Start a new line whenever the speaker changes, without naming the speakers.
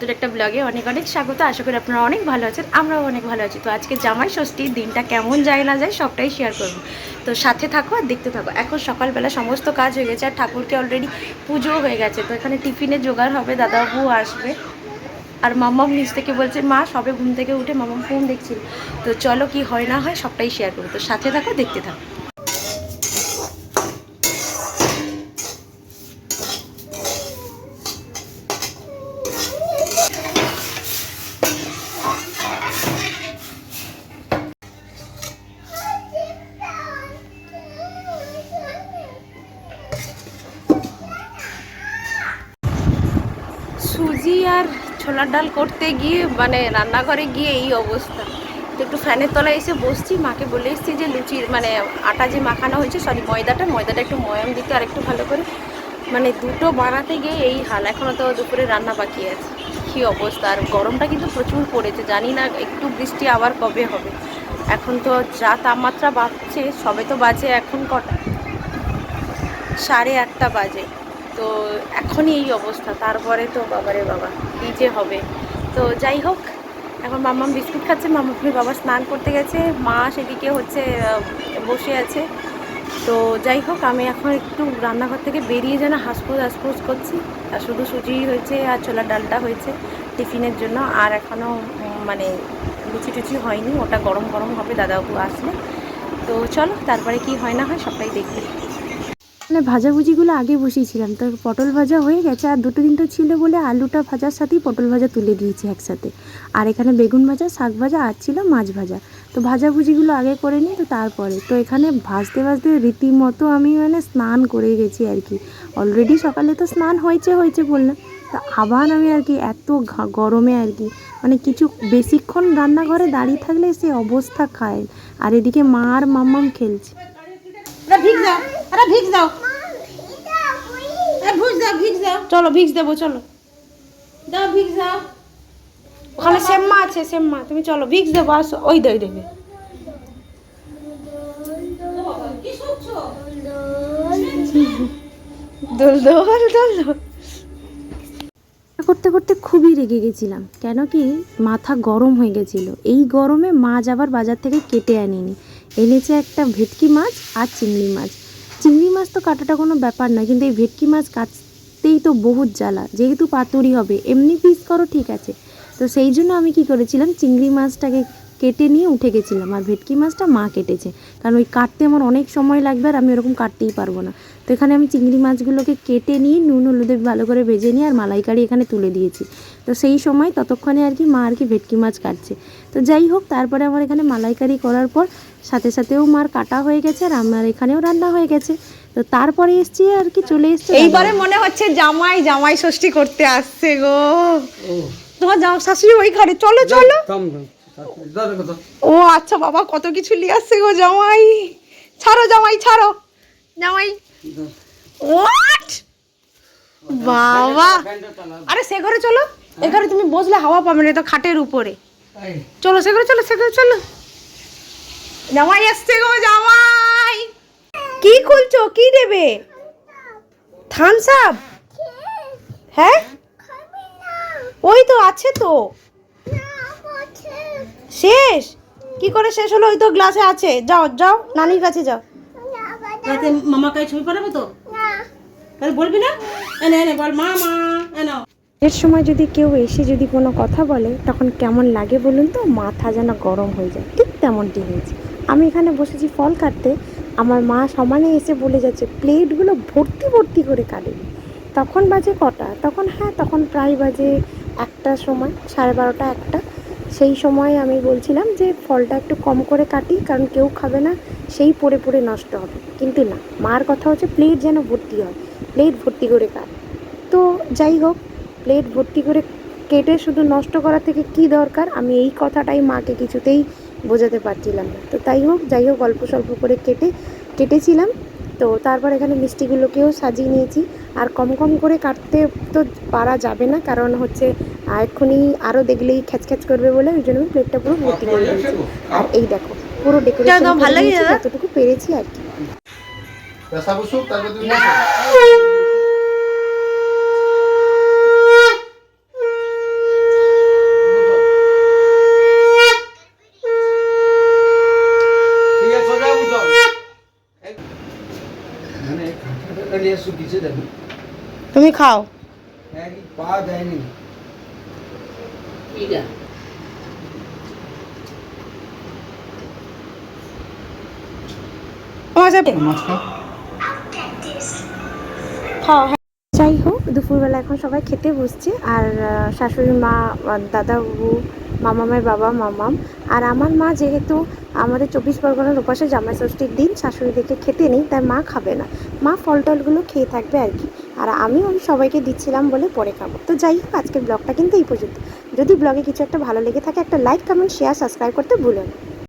নতুন একটা ব্লগে অনেক অনেক স্বাগত। আশা করি আপনারা অনেক ভালো আছেন, আমরাও অনেক ভালো আছি। তো আজকে জামাই ষষ্ঠীর দিনটা কেমন যায় না যায় সবটাই শেয়ার করব। তো সাথে থাকো আর দেখতে থাকো। এখন সকালবেলা সমস্ত কাজ হয়ে গেছে আর ঠাকুরকে অলরেডি পুজো হয়ে গেছে। তো এখানে টিফিনে জোগাড় হবে, দাদাবু আসবে। আর মাম্মাম নিচ থেকে বলছে, মা, সবে ঘুম থেকে উঠে মাম্মাম ফোন দেখছিল। তো চলো কি হয় না হয় সবটাই শেয়ার করব। তো সাথে থাকো, দেখতে থাকো সুজি আর ছোলার ডাল করতে গিয়ে মানে রান্নাঘরে গিয়ে এই অবস্থা। তো একটু ফ্যানের তলায় এসে বসছি, মাকে বলে এসেছি যে লুচি মানে আটা যে মাখানো হয়েছে সরি ময়দাটা ময়দাটা একটু ময়াম দিতে আর একটু ভালো করে। মানে দুটো বানাতে গিয়ে এই হাল এখনও তো দুপুরে রান্না বাকি আছে। কী অবস্থা? আর গরমটা কিন্তু প্রচুর পড়েছে, জানি না একটু বৃষ্টি আবার কবে হবে। এখন তো যা তাপমাত্রা বাড়ছে, সবে তো বাজে এখন কটা? সাড়ে আটটা বাজে। তো এখনই এই অবস্থা, তারপরে তো বাবারে বাবা, কী যে হবে। তো যাই হোক, এখন মাম্মাম বিস্কুট খাচ্ছে, মাম্মামের বাবা স্নান করতে গেছে, মা সেদিকে হচ্ছে বসে আছে। তো যাই হোক, আমি এখন একটু রান্নাঘর থেকে বেরিয়ে যেন হাসপুস হাসপুস করছি। আর শুধু সুজি হয়েছে আর ছোলার ডালটা হয়েছে টিফিনের জন্য। আর এখনও মানে লুচি টুচি হয়নি, ওটা গরম গরম হবে, দাদাবাবু আসলে তো চলো, তারপরে কি হয় না হয় সবাই দেখবে। মানে ভাজাভুজিগুলো আগে বসিয়েছিলাম। তো পটল ভাজা হয়ে গেছে, আর দুটো তিনটে ছিল বলে আলুটা ভাজার সাথেই পটল ভাজা তুলে দিয়েছি একসাথে। আর এখানে বেগুন ভাজা, শাক ভাজা, আর ছিল মাছ ভাজা। তো ভাজাভুজিগুলো আগে করে নিই, তো তারপরে। তো এখানে ভাজতে ভাজতে রীতিমতো আমি মানে স্নান করে গেছি আর কি। অলরেডি সকালে তো স্নান হয়েছে হয়েছে বললাম। তা আবার আমি আর কি এত গরমে আর কি মানে কিছু বেশিক্ষণ রান্নাঘরে দাঁড়িয়ে থাকলে সে অবস্থা খায় আর এদিকে মা আর মাম্মাম খেলছে।
আরে ভিক্স দাও। আরে ভিক্স দাও ভুজ দাও ভিক্স দাও।
চলো ভিক্স দেবো চলো।
দাও ভিক্স দাও।
ওখানে সেম্মা আছে সেম্মা তুমি চলো ভিক্স দেবো আসো। ওই দেই দেবে
কি শুনছো
দোল দোল দোল দোল। করতে করতে খুবই রেগে গেছিলাম। কেন কি? মাথা গরম হয়ে গেছিল। এই গরমে মাছ আবার বাজার থেকে কেটে আনিনি। এনেছে একটা ভেটকি মাছ আর চিংড়ি মাছ। চিংড়ি মাছ তো কাটাটা কোনো ব্যাপার না কিন্তু এই ভেটকি মাছ কাটতেই তো বহুত জ্বালা। যেহেতু পাতুরি হবে, এমনি পিস করো, ঠিক আছে। তো সেই জন্য আমি কি করেছিলাম, চিংড়ি মাছটাকে কেটে নিয়ে উঠে গেছিলাম। আর ভেটকি মাছটা মা কেটেছে। কারণ ওই কাটতে আমার অনেক সময় লাগবে আর আমি ওরকম কাটতেই পারব না। তো এখানে আমি চিংড়ি মাছগুলোকে কেটে নিয়ে নুন হলুদে ভালো করে ভেজে নিয়ে আর মালাইকারি এখানে তুলে দিয়েছি। তো সেই সময় ততক্ষণে আর কি মা আর কি ভেটকি মাছ কাটছে। তো যাই হোক তারপরে আমার এখানে মালাইকারি করার পর সাথে সাথেও মার কাটা হয়ে গেছে আর আমার এখানেও রান্না হয়ে গেছে। তো তারপরে এসছি আর কি চলে এসছি
এইবারে মনে হচ্ছে জামাই জামাই ষষ্ঠী করতে আসছে গো। তোমার জামা শাশুড়ি ওই ঘরে চলো চলো। ও আচ্ছা বাবা কত কিছু নিয়ে আসছে গো জামাই। ছাড়ো জামাই ছাড়ো। জামাই What? বাবা আরে সে ঘরে চলো। এ ঘরে তুমি বসলে হাওয়া পাবে না তো খাটের উপরে। চলো সে ঘরে চলো সে ঘরে চলো। জামাই এসছে গো জামাই। কি খুলছো? কি দেবে? থামস আপ হ্যাঁ? ওই তো আছে তো। শেষ। কি করে শেষ হলো? ওই তো গ্লাসে আছে। যাও যাও নানির কাছে যাও। তাতে মামা কাছে ছবি পাঠাবে তো? তাহলে বলবি না? এনে এনে বল মামা এনো
এর সময় যদি কেউ এসে যদি কোনো কথা বলে তখন কেমন লাগে বলুন তো? মাথা যেন গরম হয়ে যায়। ঠিক তেমনটি হয়েছে। আমি এখানে বসেছি ফল কাটতে। আমার মা সমানে এসে বলে যাচ্ছে প্লেটগুলো ভর্তি ভর্তি করে কাটে তখন বাজে কটা? তখন হ্যাঁ তখন প্রায় বাজে একটার সময় সাড়ে বারোটা একটা। সেই সময় আমি বলছিলাম যে ফলটা একটু কম করে কাটি, কারণ কেউ খাবে না, সেই পড়ে পড়ে নষ্ট হবে। কিন্তু না, মার কথা হচ্ছে প্লেট যেন ভর্তি হয় প্লেট ভর্তি করে কাট। তো যাই হোক প্লেট ভর্তি করে কেটে শুধু নষ্ট করা থেকে কি দরকার? আমি এই কথাটাই মাকে কিছুতেই বোঝাতে পারছিলাম না। তো তাই হোক, যাই হোক, অল্প স্বল্প করে কেটে, কেটেছিলাম। তো তারপর এখানে মিষ্টিগুলোকেও সাজিয়ে নিয়েছি। আর কম কম করে কাটতে তো পারা যাবে না কারণ হচ্ছে এক্ষুনি আরও দেখলেই খ্যাচ খ্যাচ করবে বলে ওই জন্য আমি প্লেটটা পুরো ভর্তি করে দিয়েছি। আর এই দেখো পুরো ডেকোরেশন
ভালো লাগে
যতটুকু পেরেছি আর কি।
তুমি
খাও। হ্যাঁ।
যাই হোক দুপুরবেলা এখন সবাই খেতে বসছে আর শাশুড়ি মা দাদা বাবু মামামের বাবা মামাম আর আমার মা যেহেতু আমাদের চব্বিশ পরগনার উপাসে জামাই ষষ্ঠীর দিন শাশুড়ি শাশুড়িদেরকে খেতে নেই তাই মা খাবে না। মা ফল টলগুলো খেয়ে থাকবে আর কি। আর আমিও আমি সবাইকে দিচ্ছিলাম বলে পরে খাব। তো যাই হোক, আজকের ব্লগটা কিন্তু এই পর্যন্ত। যদি ব্লগে কিছু একটা ভালো লেগে থাকে, একটা লাইক কমেন্ট শেয়ার সাবস্ক্রাইব করতে ভুলো না।